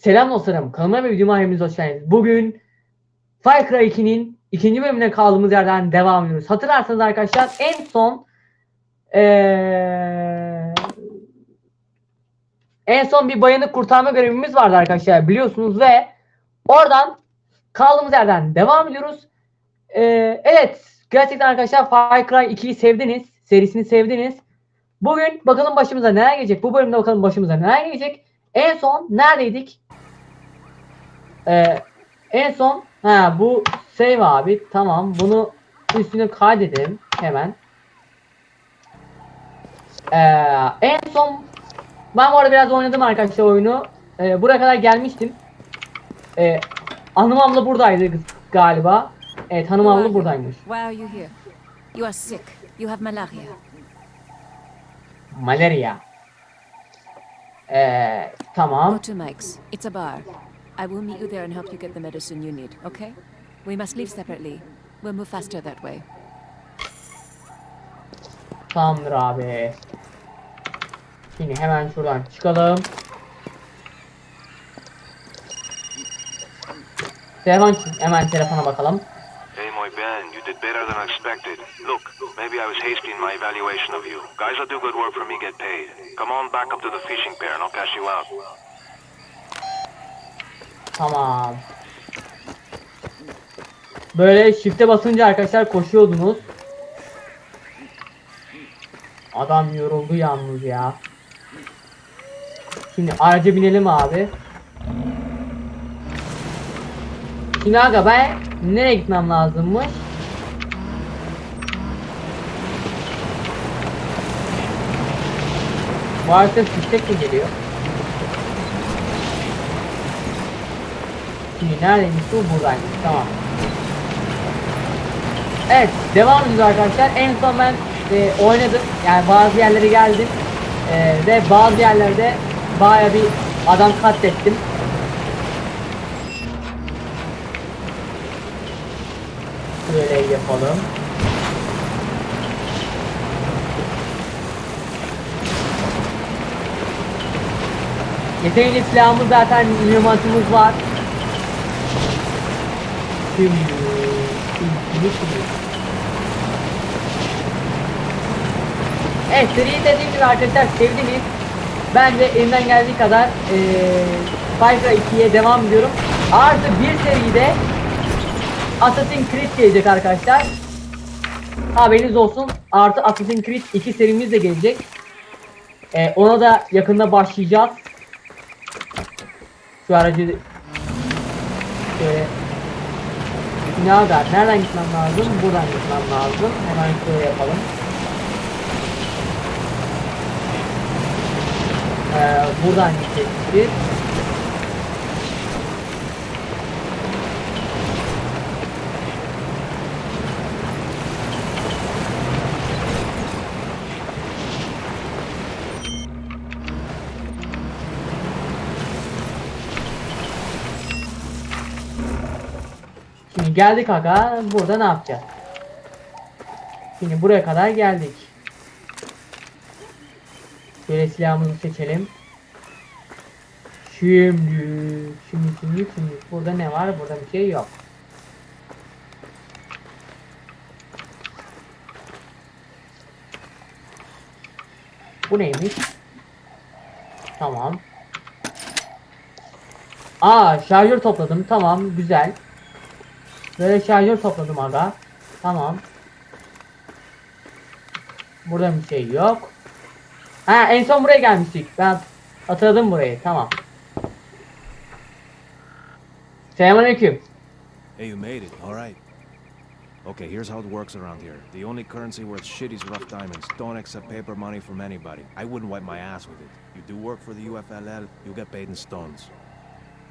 Selam dostlarım. Kanalıma ve videoma hepiniz hoş geldiniz. Bugün Far Cry 2'nin ikinci bölümüne kaldığımız yerden devam ediyoruz. Hatırlarsanız arkadaşlar en son eee, en son bir bayanı kurtarma görevimiz vardı arkadaşlar biliyorsunuz ve oradan kaldığımız yerden devam ediyoruz. Eee, evet gerçekten arkadaşlar Far Cry 2'yi sevdiniz. Serisini sevdiniz. Bugün bakalım başımıza neler gelecek. Bu bölümde bakalım başımıza neler gelecek. En son neredeydik? Ee, en son ha bu save abi tamam bunu üstüne kaydedelim hemen. Ee, en son ben bu arada biraz oynadım arkadaşlar oyunu. Ee, buraya kadar gelmiştim. Ee, hanım abla buradaydı galiba. Evet hanım abla buradaymış. Why are you here? You are sick. You have malaria. Malaria. Ee, tamam. Go to Mike's. It's a bar. I will meet you there and help you get the medicine you need, okay? We must leave separately. We'll move faster that way. Tamamdır abi. Şimdi hemen şuradan çıkalım. Telefon hemen telefona bakalım. Ben, you did better than expected. Look, maybe I was hasty in my evaluation of you. Guys that do good work for me get paid. Come on back up to the fishing pier and I'll cash you out. Tamam. Böyle shift'e basınca arkadaşlar koşuyordunuz. Adam yoruldu yalnız ya. Şimdi araca binelim abi. Şimdi aga ben nereye gitmem lazımmış? Bu arada fişek mi geliyor? Şimdi neredeymiş bu? Buradaymış. Tamam. Evet. Devam ediyoruz arkadaşlar. En son ben e, oynadım. Yani bazı yerlere geldim. E, ve bazı yerlerde baya bir adam katlettim. Böyle yapalım. Yeterince silahımız zaten mühimmatımız var. Şimdi. Evet seriyi dediğim gibi arkadaşlar sevdiniz. Ben de elimden geldiği kadar Far Cry 2'ye devam ediyorum. Artı bir seride Assassin's Creed gelecek arkadaşlar. Haberiniz olsun. Artı Assassin's Creed 2 serimiz de gelecek. Eee, ona da yakında başlayacağız. Şu aracı şöyle ne haber? Nereden gitmem lazım? Buradan gitmem lazım. Hemen şöyle yapalım. Ee, buradan gidecektik. Geldik aga. Burada ne yapacağız? Şimdi buraya kadar geldik. Şöyle silahımızı seçelim. Şimdi, şimdi, şimdi, şimdi. Burada ne var? Burada bir şey yok. Bu neymiş? Tamam. Aa, şarjör topladım. Tamam, güzel. Böyle şarjör topladım aga. Tamam. Burada bir şey yok. Ha en son buraya gelmiştik. Ben hatırladım burayı. Tamam. Selamünaleyküm. Hey, you made it. All right. Okay, here's how it works around here. The only currency worth shit is rough diamonds. Don't accept paper money from anybody. I wouldn't wipe my ass with it. You do work for the UFLL, you get paid in stones.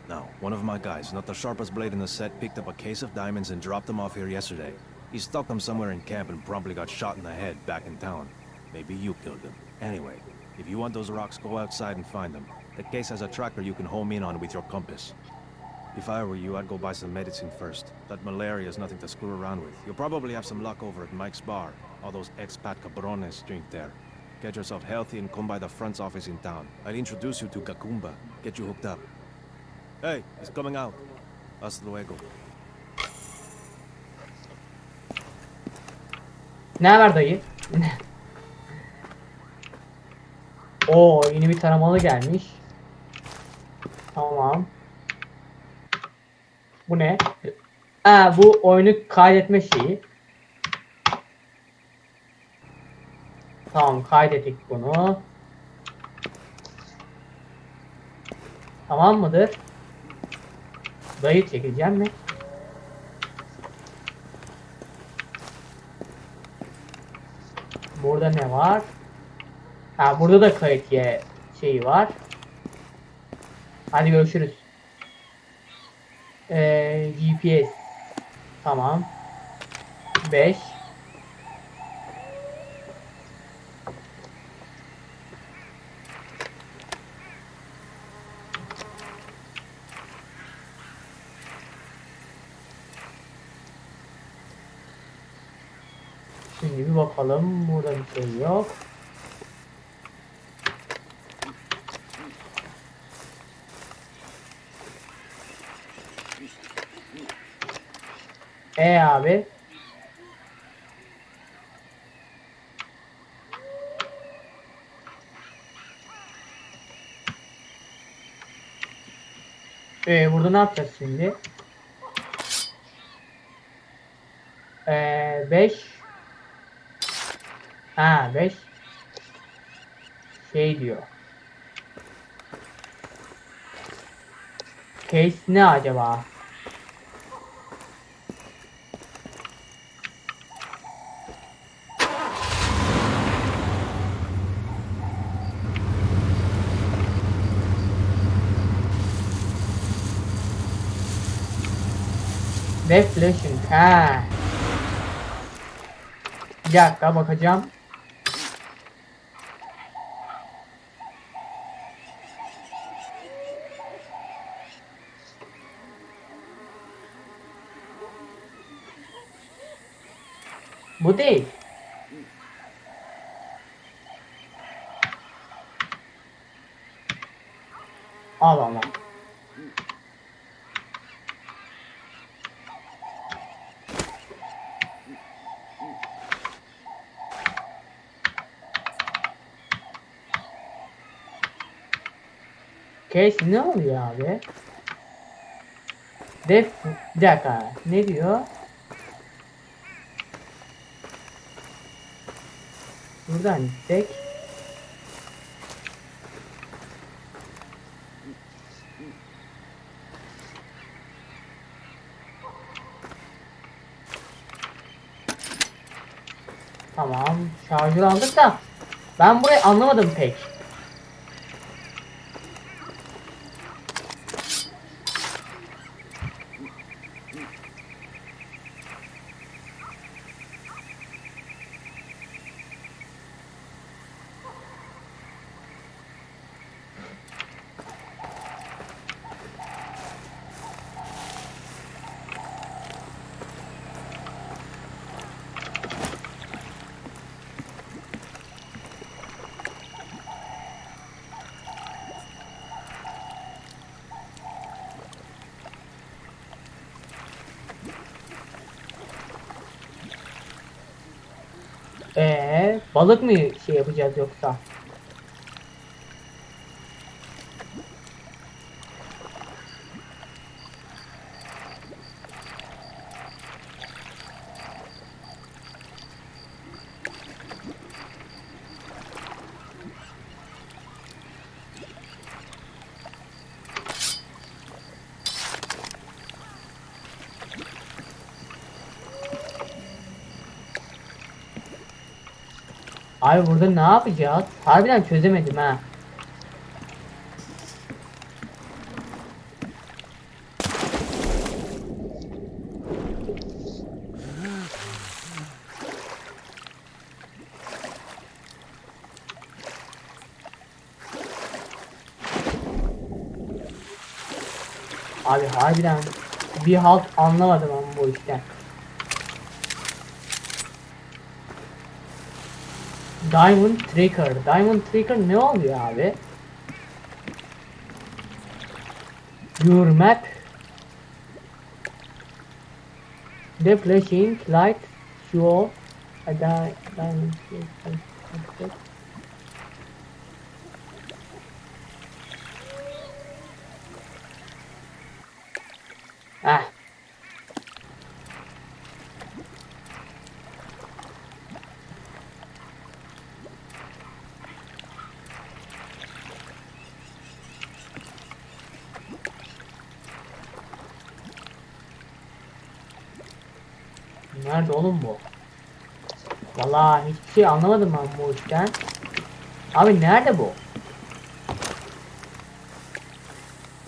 Now, one of my guys, not the sharpest blade in the set, picked up a case of diamonds and dropped them off here yesterday. He stuck them somewhere in camp and promptly got shot in the head back in town. Maybe you killed him. Anyway, if you want those rocks, go outside and find them. The case has a tracker you can home in on with your compass. If I were you, I'd go buy some medicine first. That malaria is nothing to screw around with. You'll probably have some luck over at Mike's bar. All those expat cabrones drink there. Get yourself healthy and come by the front office in town. I'll introduce you to Kakumba. Get you hooked up. Hey, he's coming out. Hasta luego. Ne haber dayı? Oo yeni bir taramalı gelmiş. Tamam. Bu ne? Ha bu oyunu kaydetme şeyi. Tamam kaydettik bunu. Tamam mıdır? Dayı çekeceğim mi? Burada ne var? Ha burada da kayıt ye şeyi var. Hadi görüşürüz. Ee, GPS. Tamam. 5. Şimdi bir bakalım. Burada bir şey yok. E abi. E burada ne yapacağız şimdi? Ee, 5 Ha 5 Şey diyor. Case ne acaba? Deflation. Ha. Bir dakika bakacağım. Bu değil. Al ama. Case ne oluyor abi? Def bir dakika ne diyor? Buradan gitsek Tamam şarjör aldık da ben burayı anlamadım pek. Ee, balık mı şey yapacağız yoksa? Abi burada ne yapacağız? Harbiden çözemedim ha. Abi harbiden bir halt anlamadım ama bu işten. Diamond Trigger. Diamond Trigger ne oluyor abi? your map the flashing light show a di- Nerede oğlum bu? Vallahi hiçbir şey anlamadım ben bu işten. Abi nerede bu?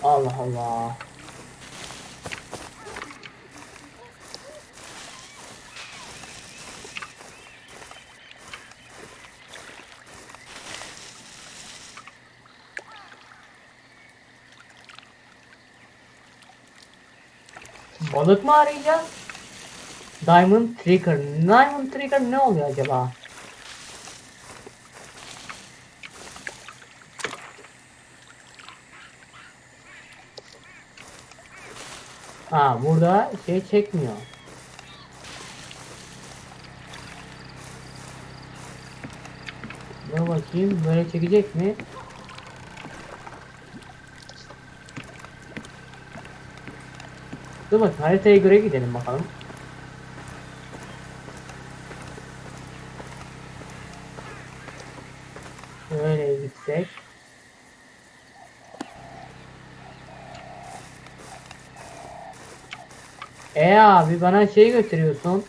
Allah Allah. Balık mı arayacağız? Diamond Trigger. Diamond Trigger ne oluyor acaba? Ha burada şey çekmiyor. Dur bakayım böyle çekecek mi? Dur bak haritaya göre gidelim bakalım. Şöyle gitsek. E abi bana şey götürüyorsun.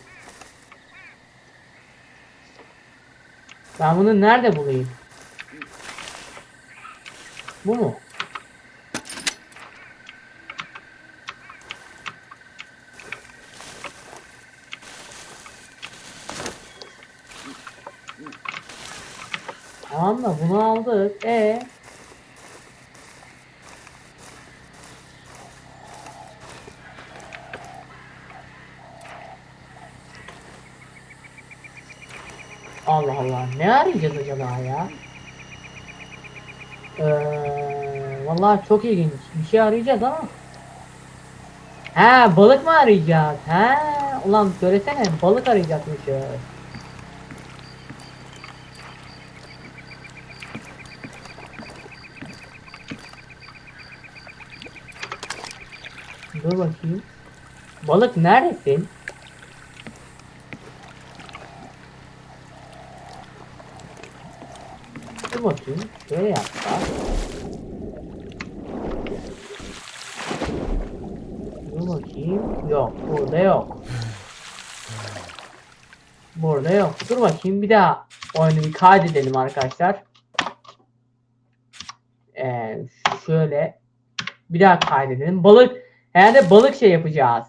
Ben bunu nerede bulayım? Bu mu? Tamam da bunu aldık. E Allah Allah. Ne arayacağız acaba ya? Ee, vallahi çok ilginç. Bir şey arayacağız ama. He balık mı arayacağız? He ulan söylesene balık arayacakmışız. Dur bakayım. Balık neredesin? Dur bakayım. Şöyle yapsak. Dur bakayım. Yok. Burada yok. Burada yok. Dur bakayım. Bir daha oyunu bir kaydedelim arkadaşlar. Ee, şöyle bir daha kaydedelim. Balık herhalde balık şey yapacağız.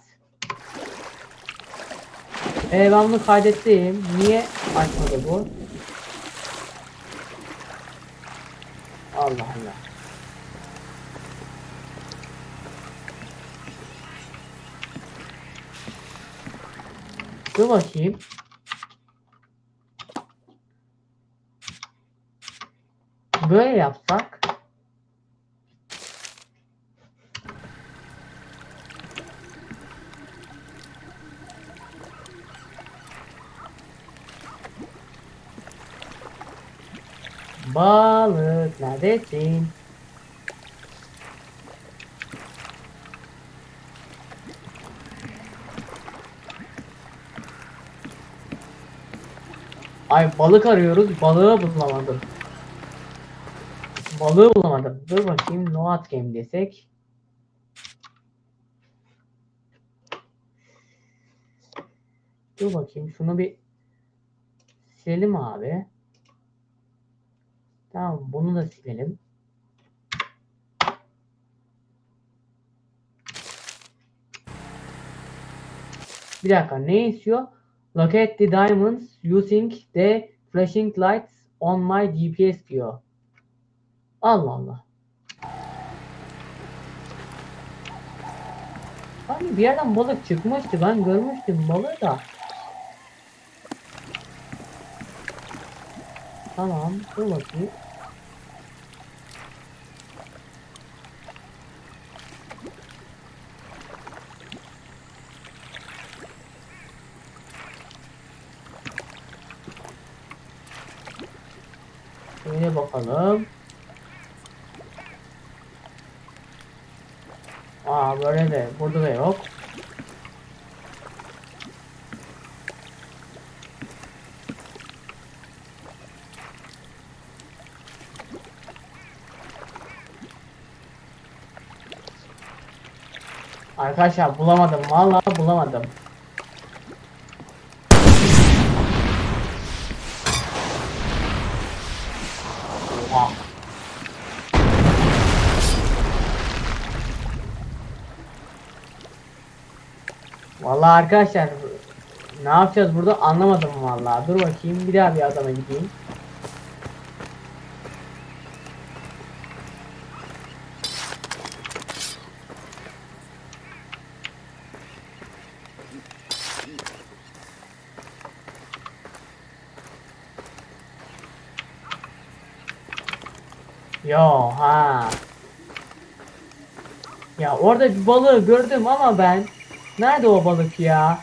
Ee, ben bunu kaydettim. Niye açmadı bu? Allah Allah. Dur bakayım. Böyle yapsak. Balık neredesin? Ay balık arıyoruz. Balığı bulamadım. Balığı bulamadım. Dur bakayım no at game desek. Dur bakayım şunu bir silelim abi. Tamam bunu da silelim. Bir dakika ne istiyor? Locate the diamonds using the flashing lights on my GPS diyor. Allah Allah. Hani bir yerden balık çıkmıştı. Ben görmüştüm balığı da. Tamam. Dur bakayım. Hadi bakalım. Aa böyle de burada da yok. Arkadaşlar bulamadım. Vallahi bulamadım. Oha. Vallahi arkadaşlar ne yapacağız burada anlamadım vallahi. Dur bakayım bir daha bir adama gideyim. Yo ha. Ya orada bir balığı gördüm ama ben nerede o balık ya?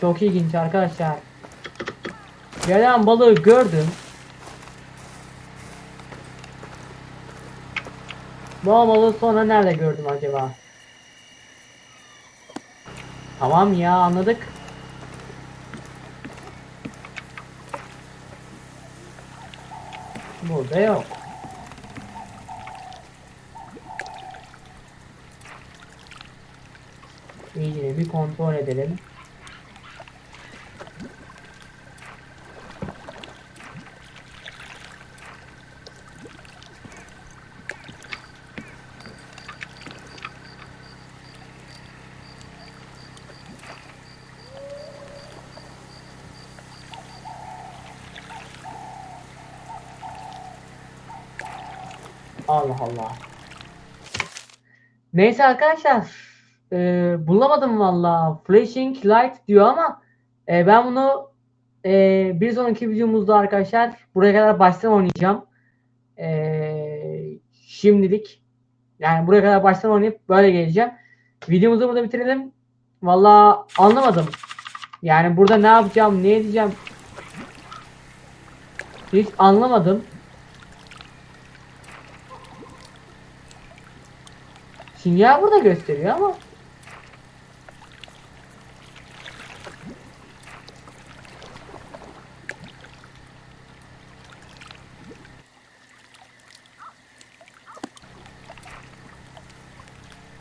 Çok ilginç arkadaşlar. Gelen balığı gördüm. Bu balığı sonra nerede gördüm acaba? Tamam ya anladık. Burada yok. İyice bir kontrol edelim. Allah Allah. Neyse arkadaşlar. eee, bulamadım valla. Flashing light diyor ama eee, ben bunu eee, bir sonraki videomuzda arkadaşlar buraya kadar baştan oynayacağım. Eee, şimdilik yani buraya kadar baştan oynayıp böyle geleceğim. Videomuzu burada bitirelim. Valla anlamadım. Yani burada ne yapacağım, ne edeceğim hiç anlamadım. Sinyal burada gösteriyor ama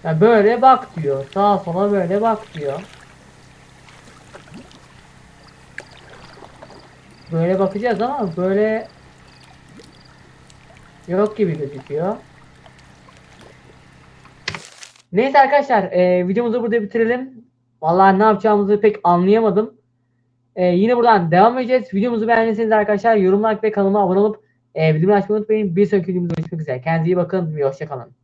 ya böyle bak diyor. Sağa sola böyle bak diyor. Böyle bakacağız ama böyle yok gibi gözüküyor. Neyse arkadaşlar e, videomuzu burada bitirelim. Vallahi ne yapacağımızı pek anlayamadım. E, yine buradan devam edeceğiz. Videomuzu beğendiyseniz arkadaşlar yorum like ve kanalıma abone olup e, bildirim açmayı unutmayın. Bir sonraki videomuzda görüşmek üzere. Kendinize iyi bakın ve hoşçakalın.